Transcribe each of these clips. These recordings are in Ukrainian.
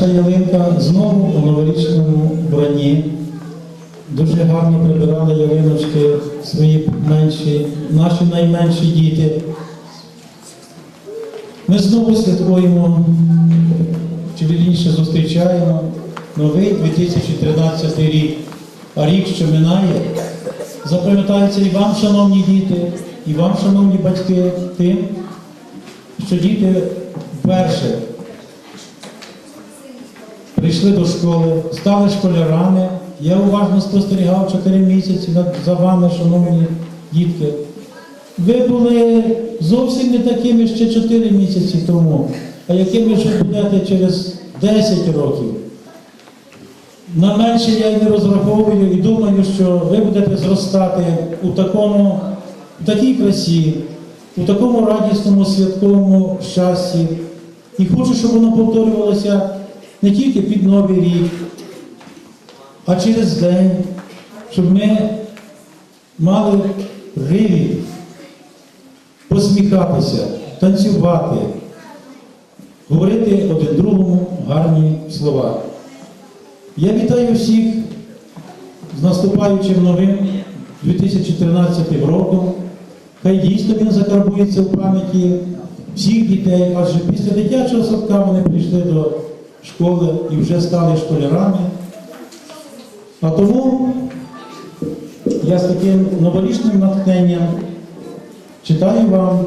Наша ялинка знову у новорічному броні. Дуже гарно прибирали ялиночки свої менші, наші найменші діти. Ми знову святкуємо, чи вірніше зустрічаємо новий 2013 рік. А рік, що минає, запам'ятається і вам, шановні діти, і вам, шановні батьки, тим, що діти вперше прийшли до школи, стали школярами. Я уважно спостерігав 4 місяці за вами, шановні дітки. Ви були зовсім не такими ще 4 місяці тому, а якими ж будете через 10 років. На менше я й не розраховую і думаю, що ви будете зростати у такому, в такій красі, у такому радісному святковому щасті. І хочу, щоб воно повторювалося не тільки під Новий рік, а через день, щоб ми мали привід посміхатися, танцювати, говорити один другому гарні слова. Я вітаю всіх з наступаючим новим 2013 роком. Хай дійсно він закарбується в пам'яті всіх дітей, адже після дитячого садка вони прийшли до школи і вже стали школярами. А тому я з таким новорічним натхненням читаю вам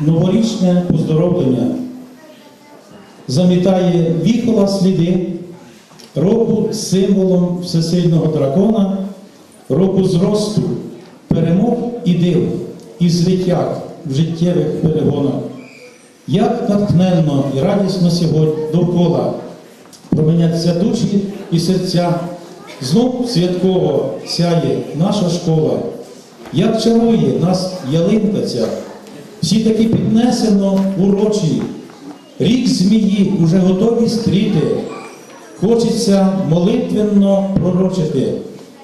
новорічне поздоровлення. Замітає віхола сліди року символом всесильного дракона, року зросту, перемог і див, і звитяг в життєвих перегонах. Як натхненно і радісно сьогодні довкола променяться душі і серця, знов святково сяє наша школа, як чарує нас ялинка ця, всі таки піднесено урочі, рік змії уже готові стріти. Хочеться молитвенно пророчити,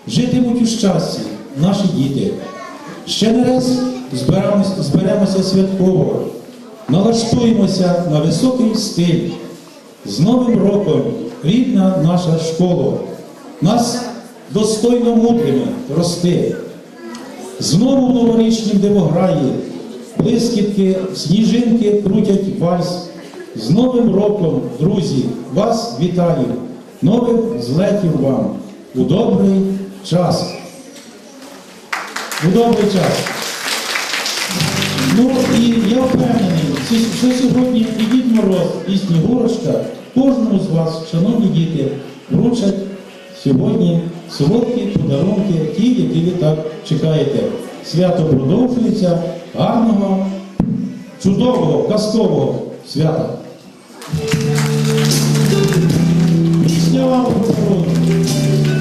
житимуть у щасті наші діти. Ще не раз зберемося святково, налаштуємося на високий стиль. З Новим роком, рідна наша школа, нас достойно мудрими рости. Знову в новорічнім дивограї, блискітки, сніжинки крутять вальс. З Новим роком, друзі, вас вітаю! Нових злетів вам у добрий час. У добрий час. Ну і я впевнений, що сьогодні і Дід Мороз, і Снігурочка кожному з вас, шановні діти, вручать сьогодні солодкі подарунки, ті, які ви так чекаєте. Свято продовжується гарного, чудового, казкового свята. Пісня вам подарунок.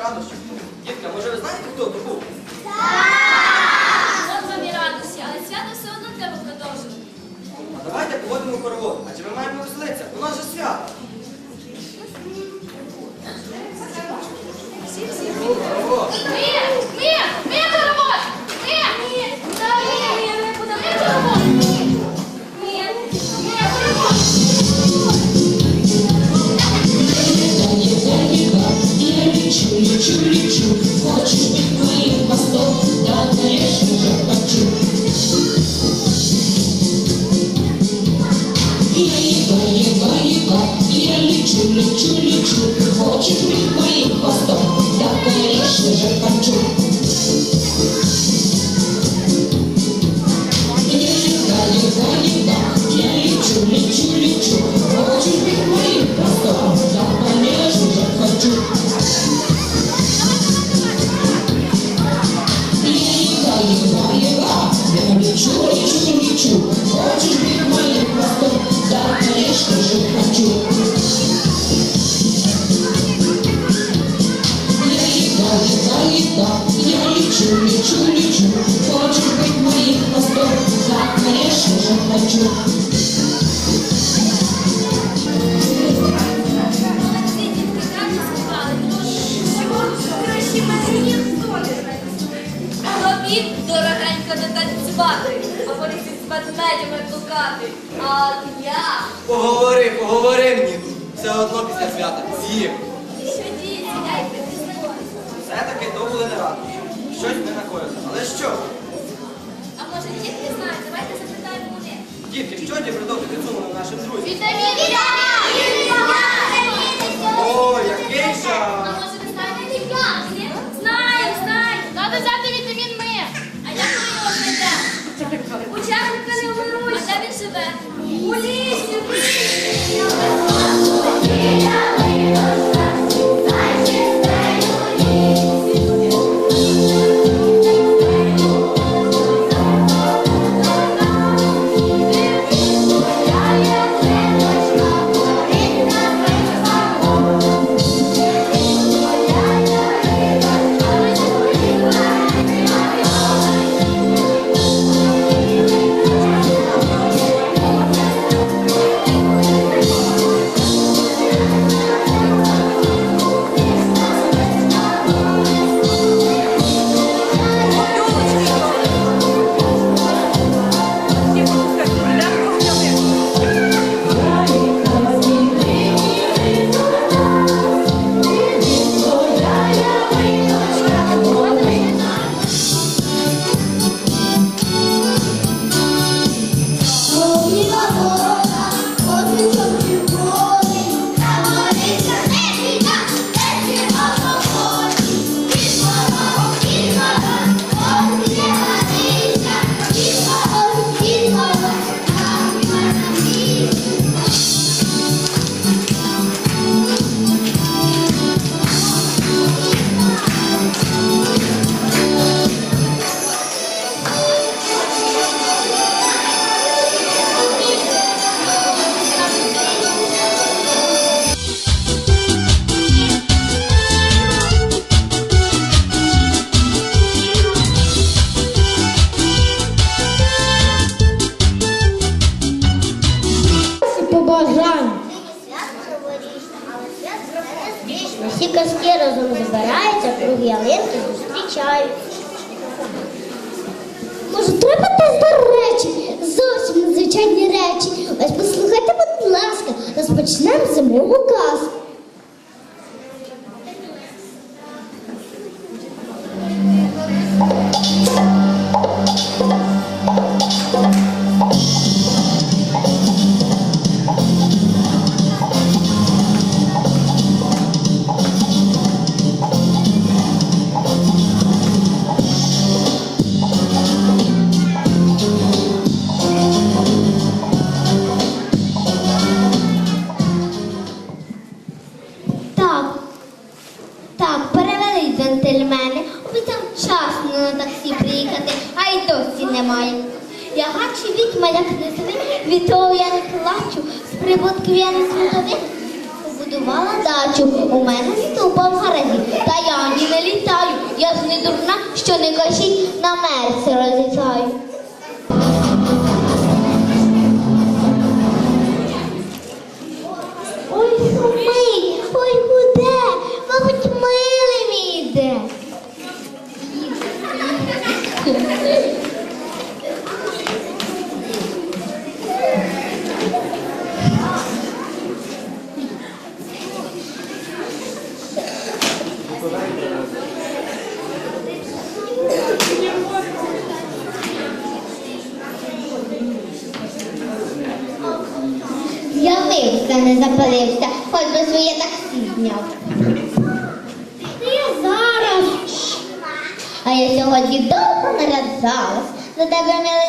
Не радощі. Дітка, може ви знаєте, хто то був? лічу, лічу, очі під моїм хвостом, так річ лежить харчу. Я літаю, заліта, я лічу, лічу, лічу, очі під моїм хвостом, так річ лежить харчу. Я літаю, заліта, я лічу, лічу, лічу, очі під моїм хвостом, так конечно же, хочу. З'їм. Що діти, дайте пізнавати. Все-таки то були не радощі. Щось ми накоїли. Але що? А може дітки знають, давайте запитаємо у них. Дітки, що ті підсунули нашим друзям? Вітаміни! О, який А жах! може ви знаєте? Знаємо, знаємо. Надо взяти вітамін М. А як ми його знайдемо? Учасника не вмирують. А де він живе? У лісі, в лісі. До речі, зовсім незвичайні речі. Ось послухайте, будь ласка, розпочнемо зимову казку. Джентльмени. Обіцяв вчасно на таксі приїхати, а й досі немає. Я гадше відьма, як не свин, від того я не плачу. З прибутків я не світових. Побудувала дачу, у мене ступа в гаражі, та я ні не літаю. Я ж не дурна, що не кажіть, на мерці розлітаю. Ой, сумий, ой, гуде, мабуть, милий мій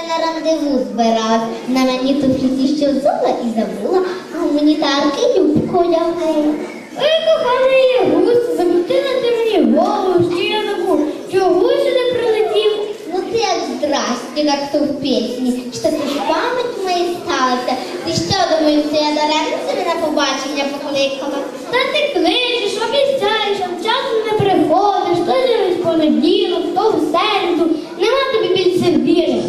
на рандеву збиралась. На мені туфлі що взула і забула, а гуманітарки юбку одягає. Ой, кохана є гусь, закрутила ти мені голову, що я забув, чого сюди прилетів. Ну ти як здрасте, как то в пісні. Що ти ж пам'ять моя сталася? Ти що думаєш, що я даремно себе на побачення покликала? Та ти кличеш, обіцяєш, а часом не приходиш, то дивись понеділок, то в середу. Нема тобі більше віри.